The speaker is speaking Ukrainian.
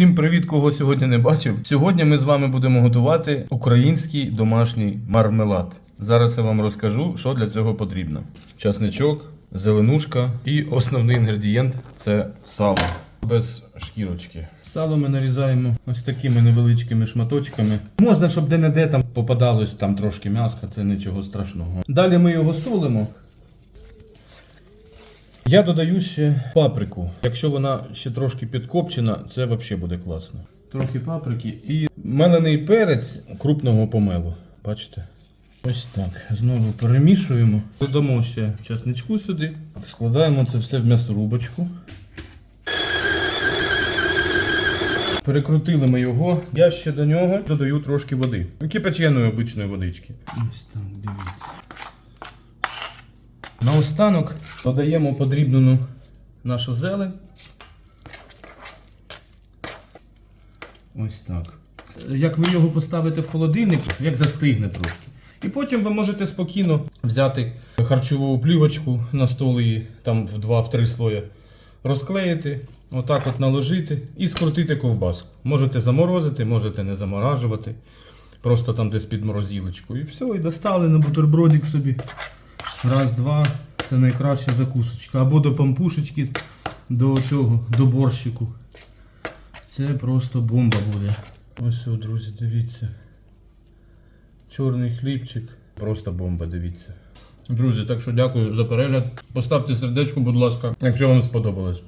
Всім привіт, кого сьогодні не бачив. Сьогодні ми з вами будемо готувати український домашній мармелад. Зараз я вам розкажу, що для цього потрібно: часничок, зеленушка і основний інгредієнт це сало без шкірочки. Сало ми нарізаємо ось такими невеличкими шматочками. Можна, щоб де-не-де там попадалось там трошки м'яска, це нічого страшного. Далі ми його солимо. Я додаю ще паприку. Якщо вона ще трошки підкопчена, це взагалі буде класно. Трохи паприки і мелений перець крупного помелу. Бачите? Ось так. Знову перемішуємо. Додамо ще часничку сюди. Складаємо це все в м'ясорубочку. Перекрутили ми його. Я ще до нього додаю трошки води. Кипяченої обичної водички. Ось так, дивіться. Наостанок додаємо подрібнену нашу зелень. Ось так. Як ви його поставите в холодильник, як застигне трошки. І потім ви можете спокійно взяти харчову плівочку на стол і там в 2-3 слої розклеїти, отак от наложити і скрутити ковбаску. Можете заморозити, можете не заморажувати. Просто там десь під морозилочку. І все, і достали на бутербродик собі. Раз, два. Це найкраща закусочка. Або до пампушечки, до цього, до борщику. Це просто бомба буде. Ось, о, друзі, дивіться. Чорний хлібчик. Просто бомба, дивіться. Друзі, так що дякую за перегляд. Поставте сердечко, будь ласка, якщо вам сподобалось.